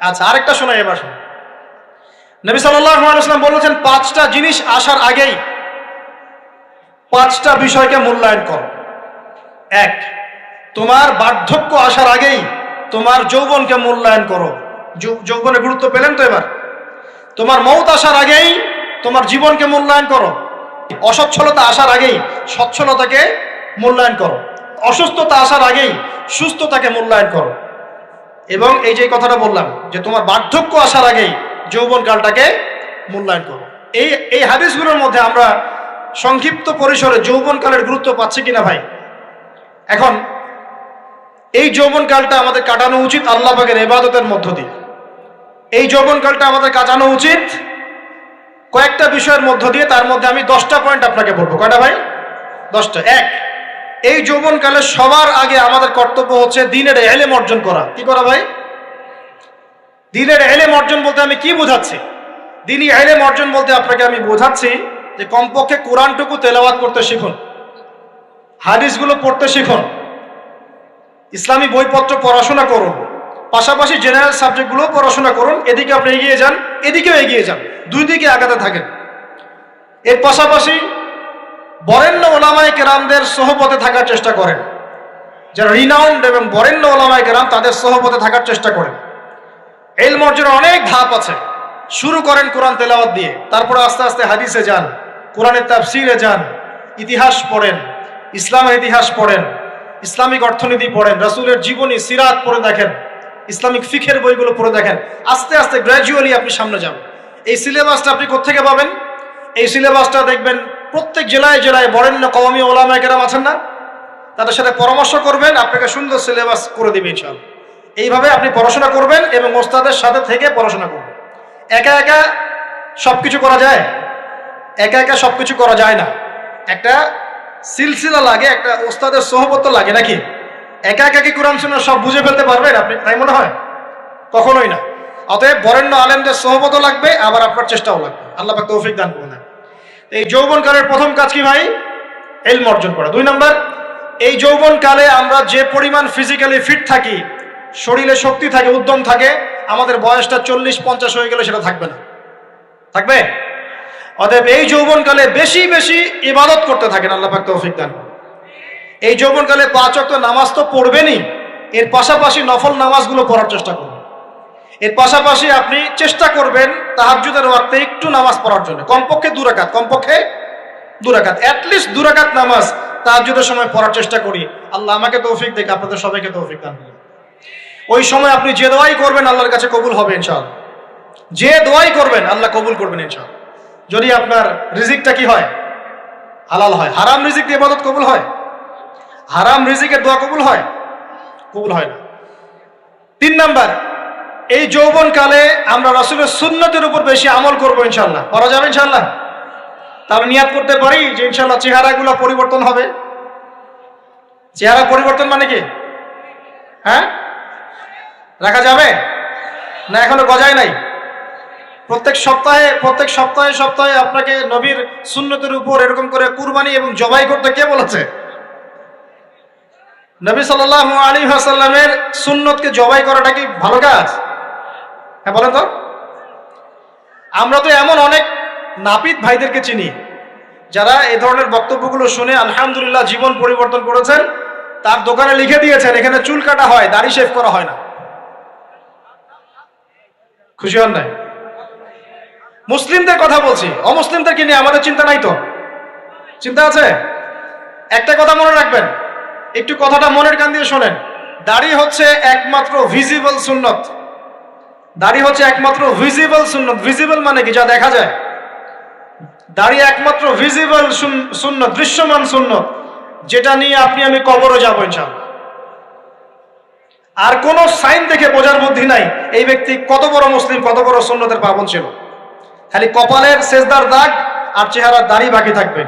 আচ্ছা আরেকটা শোনাই এবার। শুনুন। নবী সাল্লাম বলেছেন, পাঁচটা জিনিস আসার আগেই পাঁচটা বিষয়কে মূল্যায়ন করো। এক, তোমার বার্ধক্য আসার আগেই তোমার যৌবনকে মূল্যায়ন করো। যৌবনে গুরুত্ব পেলেন তো এবার? তোমার মৌত আসার আগেই তোমার জীবনকে মূল্যায়ন করো। অসচ্ছলতা আসার আগেই সচ্ছলতাকে মূল্যায়ন করো। অসুস্থতা আসার আগেই সুস্থতাকে মূল্যায়ন করো। এবং এই যে কথাটা বললাম, যে তোমার বার্ধক্য আসার আগেই যৌবনকালটাকে মূল্যায়ন করো। এই এই হাদিসগুলোর মধ্যে আমরা সংক্ষিপ্ত পরিসরে যৌবনকালের গুরুত্ব পাচ্ছি কিনা ভাই? এখন, এই যৌবনকালটা আমাদের কাটানো উচিত আল্লাহ পাকের এবাদতের মধ্য দিয়ে। এই যৌবনকালটা আমাদের কাটানো উচিত কয়েকটা বিষয়ের মধ্য দিয়ে, তার মধ্যে আমি দশটা পয়েন্ট আপনাকে বলব। কয়টা ভাই? দশটা। এক এই যৌবনকালে সবার আগে আমাদের কর্তব্য হচ্ছে দিনের এলেম অর্জন করা। কি করা ভাই? দিনের এলেম অর্জন বলতে আমি কি বোঝাচ্ছি? দিনই এলেম অর্জন বলতে আপনাকে আমি বোঝাচ্ছি যে কমপক্ষে কোরআনটুকু তেলাওয়াত করতে শিখুন। হাদিসগুলো পড়তে শিখুন। ইসলামী বইপত্র পড়াশোনা করুন। পাশাপাশি জেনারেল সাবজেক্টগুলো পড়াশোনা করুন। এদিকে আপনি এগিয়ে যান, এদিকেও এগিয়ে যান। দুই দিকে আগাতে থাকেন। এর পাশাপাশি বরেণ্য ওলামায় কেরামদের সহপথে থাকার চেষ্টা করেন। যারা রিনাউন্ড এবং বরেণ্য ওলামায় কেরাম তাদের সহপথে থাকার চেষ্টা করেন। এল মর্যাদার অনেক ধাপ আছে। শুরু করেন কোরআন তেলাওয়াত দিয়ে। তারপরে আস্তে আস্তে হাদিসে যান, কোরআনের তাফসিরে যান, ইতিহাস পড়েন, ইসলামের ইতিহাস পড়েন, ইসলামিক অর্থনীতি পড়েন, রাসূলের জীবনী, সিরাত পড়ে দেখেন, ইসলামিক ফিখের বইগুলো পড়ে দেখেন। আস্তে আস্তে গ্র্যাজুয়ালি আপনি সামনে যান। এই সিলেবাসটা আপনি কোত্থেকে পাবেন? এই সিলেবাসটা দেখবেন প্রত্যেক জেলায় জেলায় বরেণ্য কওমি ওলামায় কেরাম আছেন না? তাদের সাথে পরামর্শ করবেন, আপনাকে সুন্দর সিলেবাস করে দিবে ইনশাআল্লাহ। এইভাবে আপনি পড়াশোনা করবেন এবং ওস্তাদের সাথে থেকে পড়াশোনা করবেন। একা একা সব কিছু করা যায়? একা একা সব কিছু করা যায় না। একটা সিলসিলা লাগে, একটা ওস্তাদের সহবত লাগে নাকি? একা একা কি কোরআন শুনে সব বুঝে ফেলতে পারবেন আপনি? তাই মনে হয়? কখনোই না। অতএব বরেণ্য আলেমদের সহবত লাগবে, আবার আপনার চেষ্টাও লাগবে। আল্লাহ তৌফিক দান করুন। এই যৌবনকালের প্রথম কাজ কি ভাই? এলম অর্জন করা। দুই নম্বর, এই যৌবনকালে আমরা যে পরিমাণ ফিজিক্যালি ফিট থাকি, শরীরে শক্তি থাকে, উদ্যম থাকে, আমাদের বয়সটা চল্লিশ পঞ্চাশ হয়ে গেলে সেটা থাকবে না। থাকবে? অতএব এই যৌবনকালে বেশি বেশি ইবাদত করতে থাকেন, আল্লাহ পাক তৌফিক দান। এই যৌবনকালে পাঁচ অক্ট নামাজ তো পড়বেনই, এর পাশাপাশি নফল নামাজগুলো পড়ার চেষ্টা করুন। এর পাশাপাশি আপনি চেষ্টা করবেন তাহাজ্জুদের ওয়াক্তে একটু নামাজ পড়ার জন্য। কমপক্ষে দুরাকাত কমপক্ষে দুরাকাত অ্যাটলিস্ট দুরাকাত নামাজ তাহাজ্জুদের সময় পড়ার চেষ্টা করি। আল্লাহ আমাকে তৌফিক দেখে, আপনাদের সবাইকে তৌফিক দান। ওই সময় আপনি যে দোয়াই করবেন আল্লাহর কাছে কবুল হবে ইনশাআল্লাহ। যে দোয়াই করবেন আল্লাহ কবুল করবেন ইনশাআল্লাহ। যদি আপনার রিজিকটা কি হয়? হালাল হয়। হারাম রিজিক দিয়ে ইবাদত কবুল হয়? হারাম রিজিকের দোয়া কবুল হয়? কবুল হয় না। তিন নাম্বার এই যৌবন কালে আমরা রাসূলের সুন্নতের উপর বেশি আমল করব ইনশাল্লাহ করা যাবে ইনশাল্লাহ তাহলে নিয়াত করতে পারি যে ইনশাল্লাহ চেহারাগুলো পরিবর্তন হবে। চেহারা পরিবর্তন মানে কি? হ্যাঁ? রাখা যাবে? না, এখনও গজায় নাই? প্রত্যেক সপ্তাহে প্রত্যেক সপ্তাহে সপ্তাহে আপনাকে নবীর সুন্নতের উপর এরকম করে কুরবানি এবং জবাই করতে কে বলেছে? নবী সাল্লাহ আলী হাসাল্লামের সুন্নতকে জবাই করাটা কি ভালো কাজ? হ্যাঁ বলেন তো। আমরা তো এমন অনেক নাপিত ভাইদেরকে চিনি, যারা এই ধরনের বক্তব্যগুলো শুনে আলহামদুলিল্লাহ জীবন পরিবর্তন করেছেন, তার দোকানে লিখে দিয়েছেন, এখানে চুল কাটা হয়, দাড়ি শেভ করা হয় না। খুশি হন নাই? মুসলিমদের কথা বলছি অমুসলিমদেরকে নিয়ে আমাদের চিন্তা নাই তো? চিন্তা আছে? একটা কথা মনে রাখবেন, একটু কথাটা মনের কান দিয়ে শোনেন, দাড়ি হচ্ছে একমাত্র ভিজিবল সুন্নত। দাড়ি হচ্ছে একমাত্র ভিজিবল সুন্নত। ভিজিবল মানে কি? যা দেখা যায়। দাড়ি একমাত্র ভিজিবল শূন্য দৃশ্যমান শূন্য যেটা নিয়ে আপনি, আমি কবরও যাব ইনশাআল্লাহ। আর কোন সাইন দেখে বোঝার বুদ্ধি নাই। এই ব্যক্তি কত বড় মুসলিম, কত বড় সুন্নতের পাবন ছিল। খালি কপালের সেজদার দাগ আর চেহারার দাড়ি বাকি থাকবে।